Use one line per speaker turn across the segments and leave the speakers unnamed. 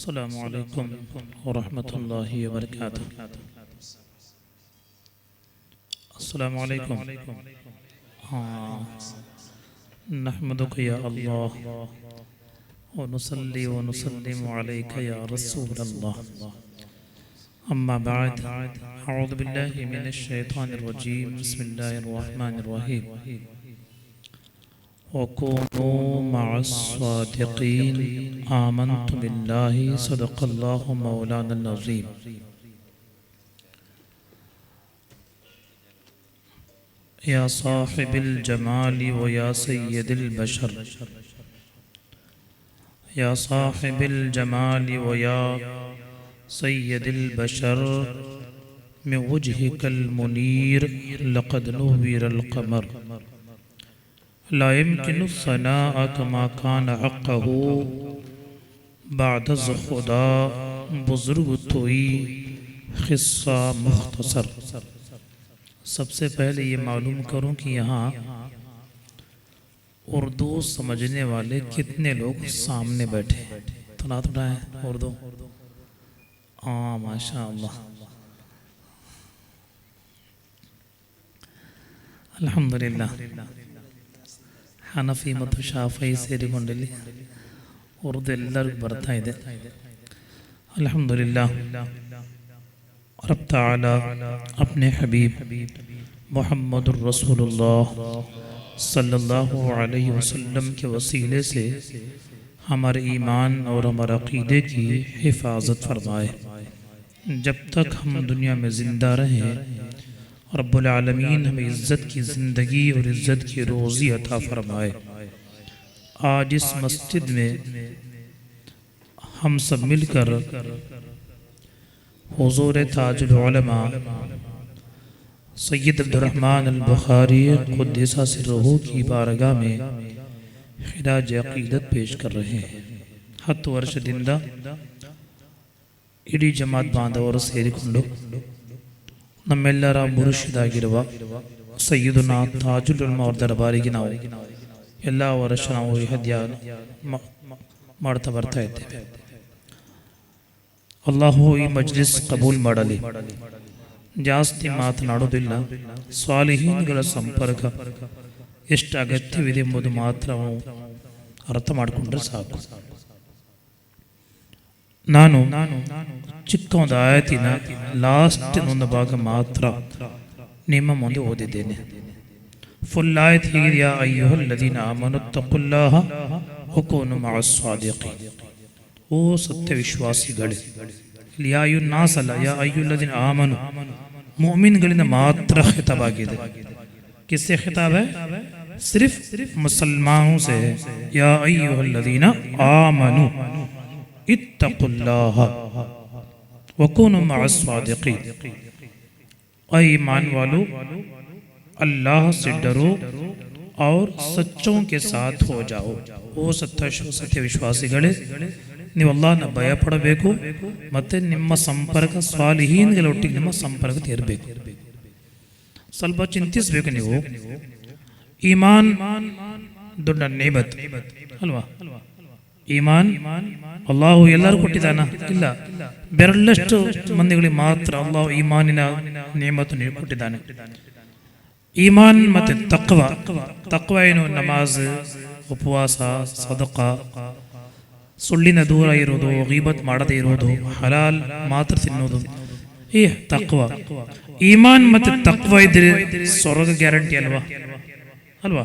السلام عليكم ورحمة الله وبركاته. السلام عليكم. آه. نحمدك يا الله ونصلي ونسلم عليك يا رسول الله. أما بعد أعوذ بالله من الشيطان الرجيم. بسم الله الرحمن الرحيم. وكونوا مع الصادقين. آمنت بالله. صدق الله مولانا العظيم يا صاحب الجمال ويا سيد البشر. يا صاحب الجمال ويا سيد البشر. من وجهك المنير. لقد نور القمر. لا يمكن الثناء كما كان حقه بعد الزخدا بزرگ توئی خصہ مختصر سب سے پہلے یہ معلوم کروں کہ یہاں اردو سمجھنے والے کتنے لوگ سامنے بیٹھے تنا تنا ہے اردو۔ آہ ماشاء اللہ الحمدللہ۔ ಹನಫಿ ಮತ್ತು ಶಾಫೈ ಸೇರಿಕೊಂಡಿಲ್ಲಿ ಅವ್ರದ್ದು ಎಲ್ಲರಿಗೂ ಬರ್ತಾ ಇದೆ الحمدللہ رب تعالی اپنے حبیب محمد الرسول اللہ صلی اللہ علیہ وسلم کے وسیلے سے ہمارے ایمان اور ہمارے عقیدے کی حفاظت فرمائے جب تک ہم دنیا میں زندہ رہیں رب العالمین ہمیں عزت کی زندگی اور عزت کی روزی عطا فرمائے۔ آج اس مسجد میں ہم سب مل کر حضور تاج العلماء سید الرحمن البخاری قدسہ سے کی بارگاہ میں خراج عقیدت پیش کر رہے ہیں۔ حت ورش دندہ، اڈی جماعت باندھا اور سیر کھنڈو۔ ನಮ್ಮೆಲ್ಲರ ಮುರುಷಿದಾಗಿರುವ ಸಯ್ಯದನ ತಾಜುಲ್ ಉಲ್ಮಾ ಅವ್ರ ದರಬಾರಿಗೆ ನಾವು ಎಲ್ಲ ವರ್ಷ ನಾವು ಹದ್ಯ ಮಾಡ್ತಾ ಬರ್ತಾ ಇದ್ದೇವೆ. ಅಲ್ಲಾಹು ಈ ಮಜ್ಲಿಸ್ ಕಬೂಲ್ ಮಾಡಲಿ. ಜಾಸ್ತಿ ಮಾತನಾಡೋದಿಲ್ಲ ಸ್ವಾಲಿಹೀನ್ಗಳ ಸಂಪರ್ಕ ಎಷ್ಟು ಅಗತ್ಯವಿದೆ ಎಂಬುದು ಮಾತ್ರ ಅರ್ಥ ಮಾಡಿಕೊಂಡ್ರೆ ಸಾಕು. ನಾನು ಚಿಕ್ಕ ಒಂದು ಆಯತಿನ ಲಾಸ್ಟ್ ಒಂದು ಭಾಗ ಮಾತ್ರ ನಿಮ್ಮ ಮುಂದೆ ಓದಿದ್ದೇನೆ. ಫುಲ್ ಆಯತ್ ಹೀರಿಯಾ ಅಯ್ಯೋ ಲದೀನ ಮನುತ್ತಪುಲ್ಲಾಹ ಹುಕೋನು ಮಾಸ್ವಾದಿಯಕ್ಕೆ ಓ ಸತ್ಯ ವಿಶ್ವಾಸಿಗಳೇ ಇಲ್ಲಿ ಯಾ ಅಯ್ಯು ನಾಸಲ್ಲ ಯಾ ಅಯ್ಯು ಲದೀನ ಆಮನು. ಮೋಮಿನ್ಗಳಿಂದ ಮಾತ್ರ ಹಿತವಾಗಿದೆ. ಕಿಸೆ ಖಿತಾಬ್ ಸಿರ್ಫ್ ಮುಸಲ್ಮಾನೂ ಸೆ, ಯಾ ಅಯ್ಯೋ ಲದೀನ ಆಮನು. आमनु इत्तकुल्लाह वकुनु मअस सादिकीन ऐ ईमान वालों अल्लाह से डरो और सच्चों के साथ हो जाओ ಓ ಸತ್ಯ ಸತ್ಯ ವಿಶ್ವಾಸಿಗಳೇ ನೀವು ಅಲ್ಲಾಹನ ಭಯ ಪಡಬೇಕು ಮತ್ತೆ ನಿಮ್ಮ ಸಂಪರ್ಕ ಸ್ವಾಲಿಹೀನ್ಗಳೊಟ್ಟಿಗೆ ನಿಮ್ಮ ಸಂಪರ್ಕ ಇರಬೇಕು ಸ್ವಲ್ಪ ಚಿಂತಿಸಬೇಕು ನೀವು ಈಮಾನ್ ದೊಡ್ಡ ನೇಮತ್ ಅಲ್ವಾ ಈಮಾನ್? ಅಲ್ಲಾಹು ಎಲ್ಲರೂ ಕೊಟ್ಟಿದ್ದಾನ? ಇಲ್ಲ. ಬೆರಳಷ್ಟು ಮಂದಿಗಳಿಗೆ ಮಾತ್ರ ಅಲ್ಲಾಹು ಈಮಾನಿನ ನೇಮತ್ತು ಕೊಟ್ಟಿದ್ದಾನೆ. ಈಮಾನ್ ಮತ್ತೆ ತಕ್ವ. ತಕ್ವ ಏನು? ನಮಾಜ್, ಉಪವಾಸ, ಸದಕ. ಸುಳ್ಳಿನ ದೂರ ಇರೋದು ಗೀಬತ್ ಮಾಡದೇ ಇರೋದು ಹಲಾಲ್ ಮಾತ್ರ ತಿನ್ನೋದು ಈ ತಕ್ವ. ಈಮಾನ್ ಮತ್ತೆ ತಕ್ವ ಇದ್ರೆ ಸ್ವರ್ಗ ಗ್ಯಾರಂಟಿ ಅಲ್ವಾ? ಅಲ್ವಾ?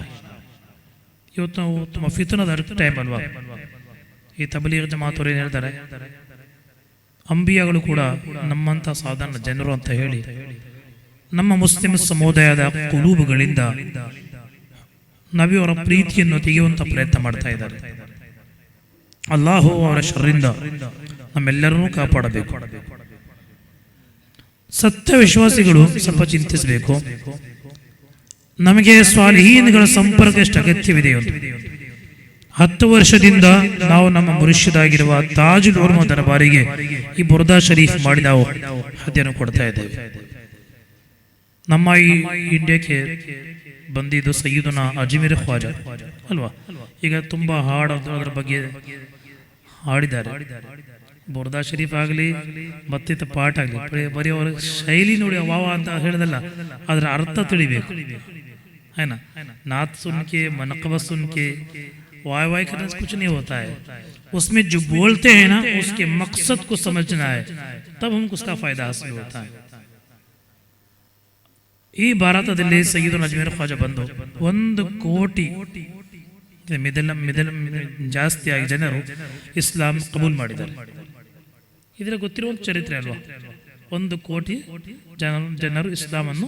ಇವತ್ತು ನಾವು ತುಂಬ ಫಿತನದ ಟೈಮ್ ಅಲ್ವಾ? ಈ ತಬಲಿಗ ಜಮಾತವ್ರು ಏನು ಹೇಳ್ತಾರೆ? ಅಂಬಿಯಾಗಳು ಕೂಡ ನಮ್ಮಂಥ ಸಾಧಾರಣ ಜನರು ಅಂತ ಹೇಳಿ, ನಮ್ಮ ಮುಸ್ಲಿಂ ಸಮುದಾಯದ ಕುಲೂಬುಗಳಿಂದ ನಬಿಯವರ ಪ್ರೀತಿಯನ್ನು ತೆಗೆಯುವಂಥ ಪ್ರಯತ್ನ ಮಾಡ್ತಾ ಇದ್ದಾರೆ. ಅಲ್ಲಾಹು ಅವರ ಶರ್ರಿಂದ ನಮ್ಮೆಲ್ಲರನ್ನೂ ಕಾಪಾಡಬೇಕು. ಸತ್ಯ ವಿಶ್ವಾಸಿಗಳು ಸ್ವಲ್ಪ ಚಿಂತಿಸಬೇಕು. ನಮಗೆ ಸ್ವಾಲಿಹೀನ್ಗಳ ಸಂಪರ್ಕ ಎಷ್ಟು ಅಗತ್ಯವಿದೆ ಹತ್ತು ವರ್ಷದಿಂದ ನಾವು ನಮ್ಮ ಮುರುಷ್ಯದಾಗಿರುವ ತಾಜ್ ಉರ್ಮ ದರಬಾರಿಗೆ ಈ ಬುರ್ದಾ ಶರೀಫ್ ಮಾಡಿ ನಾವು ಹತ್ಯೆಯನ್ನು ಕೊಡ್ತಾ ಇದ್ದೇವೆ. ನಮ್ಮ ಈ ಇಂಡಿಯಾಕ್ಕೆ ಬಂದಿದ್ದು ಸಯ್ಯದನ ಅಜ್ಮೀರ್ ಖ್ವಾಜ, ಅಲ್ವಾ? ಈಗ ತುಂಬಾ ಹಾಡು ಅದು ಅದರ ಬಗ್ಗೆ ಹಾಡಿದ್ದಾರೆ. ಬುರ್ದಾ ಶರೀಫ್ ಆಗಲಿ ಮತ್ತಿತ್ತ ಪಾಠ ಆಗಲಿ, ಬರೀ ಅವರ ಶೈಲಿ ನೋಡಿ ವಾವ ಅಂತ ಹೇಳಿದಲ್ಲ, ಅದರ ಅರ್ಥ ತಿಳಿಬೇಕು. ہے نا؟ نعت سن کے، منقبہ سن کے وائی وائی کرنے سے کچھ نہیں ہوتا ہے۔ اس میں جو بولتے ہیں نا، اس کے مقصد کو سمجھنا ہے، تب ہم کو اس کا فائدہ حاصل ہوتا ہے۔ ఈ భారతదిల్లి సయ్యదు అజ్మీర్ ఖ్వాజ ಬಂದು ಒಂದು ಕೋಟಿ ಮಿದಲ ಮಿದಲ ಜಾಸ್ತಿಯಾಗಿ ಜನರು ಇಸ್ಲಾಂ ಕಬೂಲ್ ಮಾಡಿದ್ದಾರೆ ಇದರ ಗೊತ್ತಿರುವ ಚರಿತ್ರೆ ಅಲ್ವಾ وند کوٹی جنر اسلام ಇಸ್ಲಾಮನ್ನು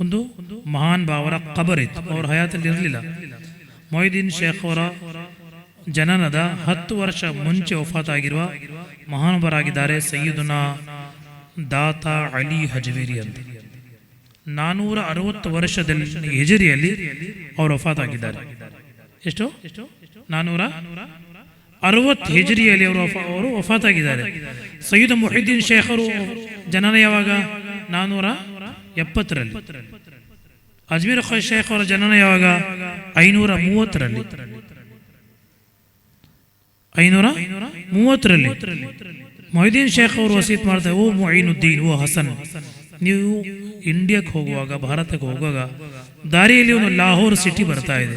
ಒಂದು ಮಹಾನ್ ಭಾವರ ಕಬರ್ ಇತ್ತು. ಅವ್ರ ಹಯಾತಲ್ಲಿ ಇರಲಿಲ್ಲ. ಮೊಯ್ದೀನ್ ಶೇಖ್ ಅವರ ಜನನದ ಹತ್ತು ವರ್ಷ ಮುಂಚೆ ವಫಾತಾಗಿರುವ ಮಹಾನುಭರಾಗಿದ್ದಾರೆ ಸಯ್ಯದುನ ದಾತ ಅಲಿ ಹಜವೇರಿ ಅಂತ. ನಾನೂರ ಅರವತ್ತು ವರ್ಷದಲ್ಲಿ ಹೆಜರಿಯಲ್ಲಿ ಅವರು ವಫಾತಾಗಿದ್ದಾರೆ. ಎಷ್ಟು? ನಾನೂರ ಅರವತ್ತು ಹೆಜರಿಯಲ್ಲಿ ಅವರು ಅವರು ವಫಾತಾಗಿದ್ದಾರೆ. ಸಯ್ಯದ್ ಮೊಹಿದ್ದೀನ್ ಶೇಖ್ ಅವರು ಜನನ ಯಾವಾಗ? ನಾನೂರ ಎಪ್ಪತ್ತರಲ್ಲಿ. ಅಜ್ಮೀರ್ ಶೇಖ್ ಅವರ ಜನನ ಯಾವಾಗ? ಐನೂರ ಮೂವತ್ತರಲ್ಲಿ. ಐನೂರ ಮೂವತ್ತರಲ್ಲಿ. ಮೊಹಿದ್ದೀನ್ ಶೇಖ್ ಅವರು ವಸೀತ್ ಮಾಡ್ತಾರೆ ಓ ಮೊಯಿನುದ್ದೀನ್ ಓ ಹಸನ್. ನೀವು ಇಂಡಿಯಾಕ್ಕೆ ಹೋಗುವಾಗ, ಭಾರತಕ್ಕೆ ಹೋಗುವಾಗ, ದಾರಿಯಲ್ಲಿ ಒಂದು ಲಾಹೋರ್ ಸಿಟಿ ಬರ್ತಾ ಇದೆ.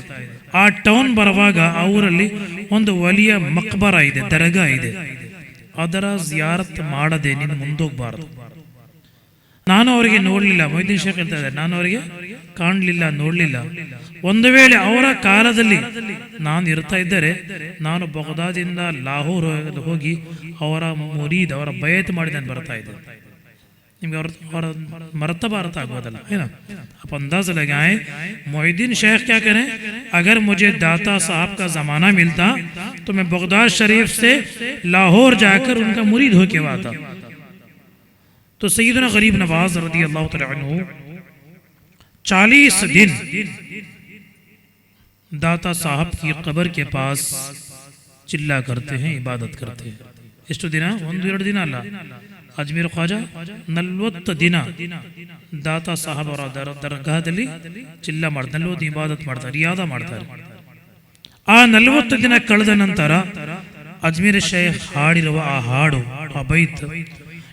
ಆ ಟೌನ್ ಬರುವಾಗ ಆ ಊರಲ್ಲಿ ಒಂದು ಒಲಿಯ ಮಕ್ಬರ ಇದೆ, ದರ್ಗಾ ಇದೆ. ಅದರ ಜಿಯಾರತ್ ಮಾಡದೆ ನೀನು ಮುಂದೋಗ್ಬಾರದು. ನಾನು ಅವರಿಗೆ ನೋಡಲಿಲ್ಲ. ಮೊಯ್ದೀನ್ ಶೇಖ್ ಹೇಳ್ತಾ ಇದ್ದಾರೆ? ನಾನು ಅವರಿಗೆ ಕಾಣಲಿಲ್ಲ، ನೋಡಲಿಲ್ಲ. ಒಂದು ವೇಳೆ ಅವರ ಕಾಲದಲ್ಲಿ ನಾನು ಇರ್ತಾ ಇದ್ದರೆ، ನಾನು ಬಗದಾದಿಂದ ಲಾಹೋರ್ ಹೋಗಿ ಅವರ ಮುರೀದ್، ಅವರ ಬಯತ್ ಮಾಡಿದಂಗೆ ಬರ್ತಾ ಇದ್ದೆ. ನಿಮ್ಗೆ ಅವ್ರ اور مرتبہ عرت ہے نا آپ اندازہ لگائیں محی شیخ کیا کریں اگر مجھے داتا صاحب کا زمانہ ملتا تو میں بغداد شریف سے لاہور جا کر ان کا مرید ہو کے آتا तो सैदना गरीब नवाज रदी अल्लाह तआला अन्हु चालीस दिन दाता साहब की कब्र के पास चिल्ला करते हैं इबादत करते हैं ಎಷ್ಟು ದಿನ ಒಂದು ಎರಡು ದಿನ ಅಲ್ಲ ಅಜ್ಮೀರ್ ಖ್ವಾಜಾ ನಲ್ವತ್ತು ದಿನ ದಾತಾ ಸಾಹಬ್ ಅವರ ದರ ದರ್ಗಾದಲ್ಲಿ ಚಿಲ್ಲ ಮಾಡ್ತಾರೆ ನಲ್ವತ್ತು ಇಬಾದತ್ ಮಾಡ್ತಾರೆ ರಿಯಾದ ಮಾಡ್ತಾರೆ ಆ ನಲವತ್ತು ದಿನ ಕಳೆದ ನಂತರ ಅಜ್ಮೀರ್ ಶೇಖ್ ಹಾಡಿರುವ ಆ ಹಾಡು ಆ ಬೈತ್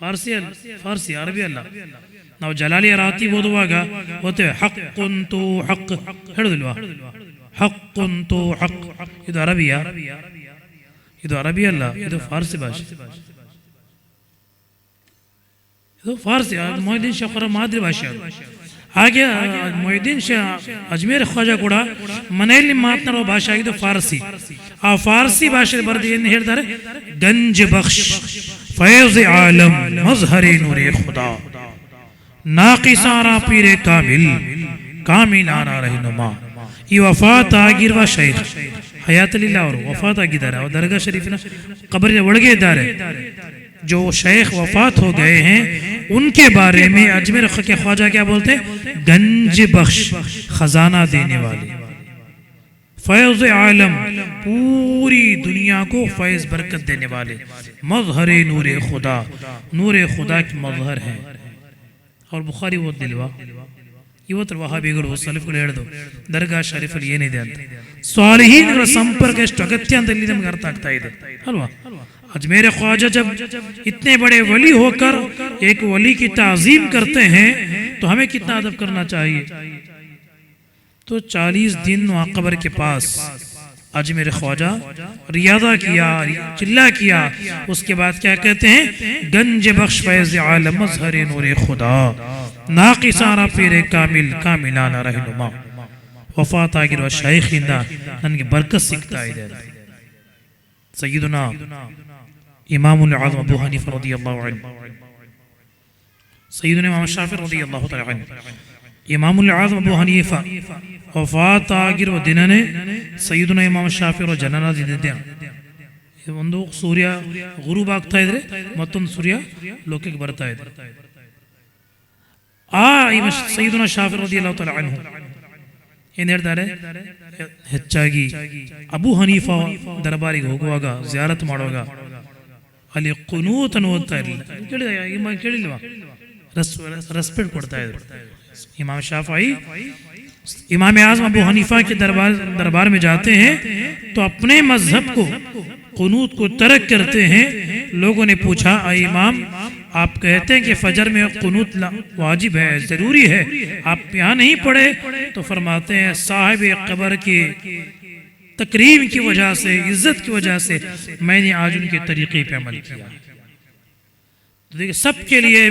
ಫಾರ್ಸಿ ಅಲ್ಲ ಫಾರ್ಸಿ ಅರಬಿ ಅಲ್ಲ. ನಾವು ಜಲಾಲಿಯ ರಾತಿ ಓದುವಾಗ ಓದ್ತೇವೆ ಹಕ್ಕುಂತು ಹಕ್. ಹೇಳುದಿಲ್ವಾ? ಹಕ್ಕುಂತು ಹಕ್. ಇದು ಅರಬಿಯಾ ಇದು ಅರಬಿ ಅಲ್ಲ ಇದು ಫಾರ್ಸಿ ಭಾಷೆ. ಇದು ಫಾರ್ಸಿ ಮೊಯ್ದೀನ್ ಅವರ ಮಾದರಿ ಭಾಷೆ ಅದು. ಹಾಗೆ ಆ, ಮೊಯ್ದೀನ್ ಶಾ ಅಜ್ಮೀರ್ ಖ್ವಾಜಾ ಕೂಡ ಮನೆಯಲ್ಲಿ ಮಾತನಾಡುವ ಭಾಷೆ ಆಗಿದ್ದು ಫಾರ್ಸಿ. ಆ ಫಾರ್ಸಿ ಭಾಷೆ ಬರೆದು ಏನು ಹೇಳ್ತಾರೆ? ಗಂಜ್ فیض عالم مظہر نور خدا۔ ناقی سارا پیر کامل کامل آنا رہنما۔ یہ وفات آگیر و شیخ، حیات اللہ اور وفات آگی دارا۔ اور درگاہ شریف نا قبر وڑگے دارے جو شیخ وفات ہو گئے ہیں، ان کے بارے میں اجمیر کے خواجہ کیا بولتے ہیں؟ گنج بخش، خزانہ دینے والے۔ فیض عالم، پوری دنیا کو فیض برکت دینے والے۔ مظہر نور خدا نور خدا کی مظہر ہے اور بخاری وہ دلوا، یہ وطر وہاں بیگر وہ صلیف کو دو، درگاہ شریف ಹೇಳదు ದರ್ಗಾ ಶರೀಫಲ್ಲಿ ಏನಿದೆ ಅಂತ ಸ್ವಾಲಿಹೀನರ سمپر کے شٹکتیاں ಅಂತ ಇಲ್ಲಿ ನಮ್ಗೆ ಅರ್ಥ ہی دے۔ حلوہ۔ آج میرے خواجہ جب اتنے بڑے ولی ہو کر ایک ولی کی تعظیم کرتے ہیں، تو ہمیں کتنا عدب کرنا چاہیے؟ تو چالیس دن وہاں قبر کے پاس۔ آج میرے خواجہ ریاضہ کیا چلہ کیا۔ اس کے بعد کیا کہتے ہیں؟ گنج بخش فیض عالم مظہر نور خدا۔ ناقی سارا پیر کامل، کاملانہ رہنما۔ وفات آگر و شیخ ہندہ ان کی برکت سکتا ہے۔ سیدنا امام العظم ابو حنیف رضی اللہ عنہ۔ سیدنا امام شافر رضی اللہ عنہ۔ ಇಮಾಮುಲ್ ಆಜಮ್ ಅಬು ಹನೀಫ ವಫಾತ್ ಆಗಿರುವ ದಿನನೇ ಸಯ್ಯಿದುನಾ ಇಮಾಮ್ ಶಾಫಿ ಅವರ ಜನನ ಒಂದು ಸೂರ್ಯ ಗುರುಬ್ ಆಗ್ತಾ ಇದ್ರೆ ಮತ್ತೊಂದು ಸೂರ್ಯ ಲೋಕಕ್ಕೆ ಬರ್ತಾ ಇದೆ. ಆ ಇಮ ಸೈದುನ ಶಾಫಿ ರದಿಯಲ್ಲಾಹು ಏನು ಹೇಳ್ತಾರೆ? ಹೆಚ್ಚಾಗಿ ಅಬು ಹನೀಫಾ ದರ್ಬಾರಿಗೆ ಹೋಗುವಾಗ, ಜಿಯಾರತ್ ಮಾಡುವಾಗ ಅಲ್ಲಿ ಕುನೂತ್ ಅನ್ನುವಂತ ಇರಲಿಲ್ಲ. ಕೇಳಿದ رسپٹ پڑتا ہے۔ امام شافعی امام اعظم ابو حنیفہ کے دربار میں جاتے ہیں تو اپنے مذہب کو قنوط کو ترک کرتے ہیں۔ لوگوں نے پوچھا، اے امام، آپ کہتے ہیں کہ فجر میں قنوط واجب ہے، ضروری ہے، آپ یہاں نہیں پڑھے؟ تو فرماتے ہیں، صاحب قبر کی تقریم کی وجہ سے، عزت کی وجہ سے میں نے آج ان کے طریقے پہ عمل کیا۔ سب کے لیے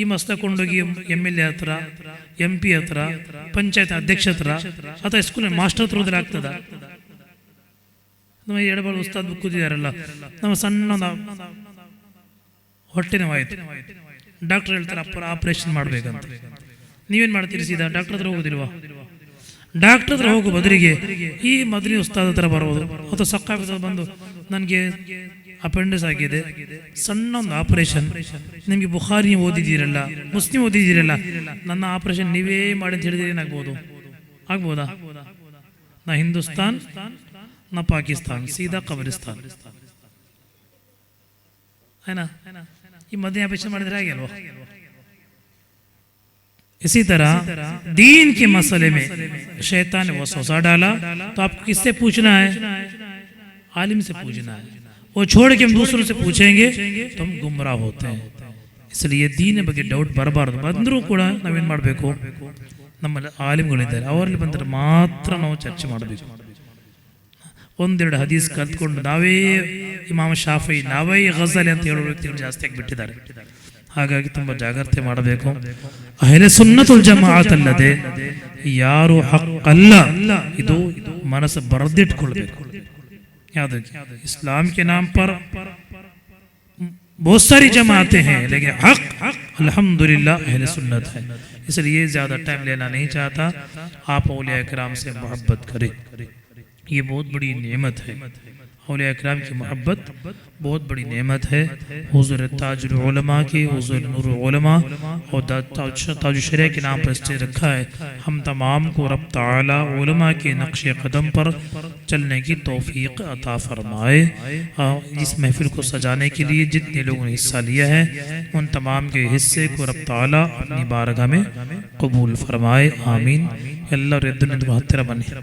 ಈ ಮಸ್ತ ಕೊಂಡೋಗಿ ಎಂ ಎಲ್ ಎ ಹತ್ರ ಎಂ ಪಿ ಹತ್ರ, ಪಂಚಾಯತ್ ಅಧ್ಯಕ್ಷ ಹತ್ರ, ಅಥವಾ ಸ್ಕೂಲ್ ಮಾಸ್ಟರ್ ಹತ್ರ ಹೋದ್ರೆ ಆಗ್ತದ? ನಮ್ಮ ಎಡಬಾಳು ಉಸ್ತಾದ್ ಕೂತಿದಾರಲ್ಲ ನಮ್ಮ ಸಣ್ಣ ಹೊಟ್ಟೆ ನೋವಾಯ್ತು ಡಾಕ್ಟರ್ ಹೇಳ್ತಾರೆ, ಅಪ್ಪ ಆಪರೇಷನ್ ಮಾಡ್ಬೇಕಂತ. ನೀವೇನು ಮಾಡ್ತೀರಿ ಸೀದಾ? ಡಾಕ್ಟರ್ ಹತ್ರ ಹೋಗೋದಿಲ್ವಾ? ಡಾಕ್ಟರ್ ಹತ್ರ ಹೋಗೋ ಬದಲಿಗೆ ಈ ಮದ್ರಿ ಉಸ್ತಾದ ಹತ್ರ ಬರೋದು, ಅಥವಾ ಸಕ್ಕ ಬಂದು ನನಗೆ ಅಪೆಂಡಿಸ್ ಆಗಿದೆ ಸಣ್ಣ ಒಂದು ಆಪರೇಷನ್ ನಿಮಗೆ ಬುಖಾರಿ ಓದಿದ್ದೀರಲ್ಲ ಮುಸ್ಲಿಂ ಓದಿದ್ದೀರಲ್ಲ ನನ್ನ ಆಪರೇಷನ್ ನೀವೇ ಮಾಡಿ ಅಂತ ಹೇಳಿದ್ರೆ ಏನಾಗ್ಬೋದು ಆಗ್ಬೋದಾ ನಾ ಹಿಂದೂಸ್ತಾನ್ ನಾ ಪಾಕಿಸ್ತಾನ್ ಸೀದಾ ಕಬರಿಸ್ತಾನ್ है ಈ ಮಧ್ಯ ಆಪರೇಷನ್ ಮಾಡಿದ್ರೆ ಹಾಗೆ ಅಲ್ವಾ इसी तरह दीन के मसले में शैतान ने वसवसा डाला तो आपको किससे पूछना है आलिम से पूछना है वो छोड़ के हम दूसरों से पूछेंगे तो हम गुमराह होते हैं इसलिए ದೀನ ಬಗ್ಗೆ ಡೌಟ್ ಬರಬಾರ್ದು ಬಂದರೂ ಕೂಡ ನಾವೇನು ಮಾಡಬೇಕು ನಮ್ಮಲ್ಲಿ ಆಲಿಮ್ಗಳಿದ್ದಾರೆ ಅವರಲ್ಲಿ ಬಂದರೆ ಮಾತ್ರ ನಾವು ಚರ್ಚೆ ಮಾಡಬೇಕು ಒಂದೆರಡು ಹದೀಸ್ ಕಲ್ತ್ಕೊಂಡು ನಾವೇ ಇಮಾಮ ಶಾಫಿ ನಾವೇ ಗಜಲ್ ಅಂತ ಹೇಳೋ ವ್ಯಕ್ತಿಗಳು ಜಾಸ್ತಿ ಆಗಿಬಿಟ್ಟಿದ್ದಾರೆ ಹಾಗಾಗಿ ತುಂಬಾ ಜಾಗ್ರತೆ ಮಾಡಬೇಕು ಅಹಲೆ ಸುನ್ನತುಲ್ ಜಮಾಅತ್ ಅಲ್ಲದೆ ಯಾರು ಹಕ್ಕಲ್ಲ ಇದು ಮನಸ್ಸು ಬರೆದಿಟ್ಕೊಳ್ಬೇಕು اسلام کے نام پر بہت ساری جماعتیں ہیں، لیکن حق، الحمدللہ، اہل سنت ہے۔ اس لیے زیادہ ٹائم لینا نہیں چاہتا۔ آپ اولیاء کرام سے محبت کریں۔ یہ بہت بڑی نعمت ہے۔ اولیاء اکرام کی محبت بہت بڑی نعمت ہے۔ حضور تاج العلماء کی، حضور نور العلماء اور تاج شریع کے نام پر اس رکھا ہے۔ ہم تمام کو رب تعالی علماء کے نقش قدم پر چلنے کی توفیق عطا فرمائے۔ اس محفل کو سجانے کے لیے جتنے لوگوں نے حصہ لیا ہے، ان تمام کے حصے کو رب تعالی اپنی بارگاہ میں قبول فرمائے۔ آمین۔ اللہ رد بہتر بنے۔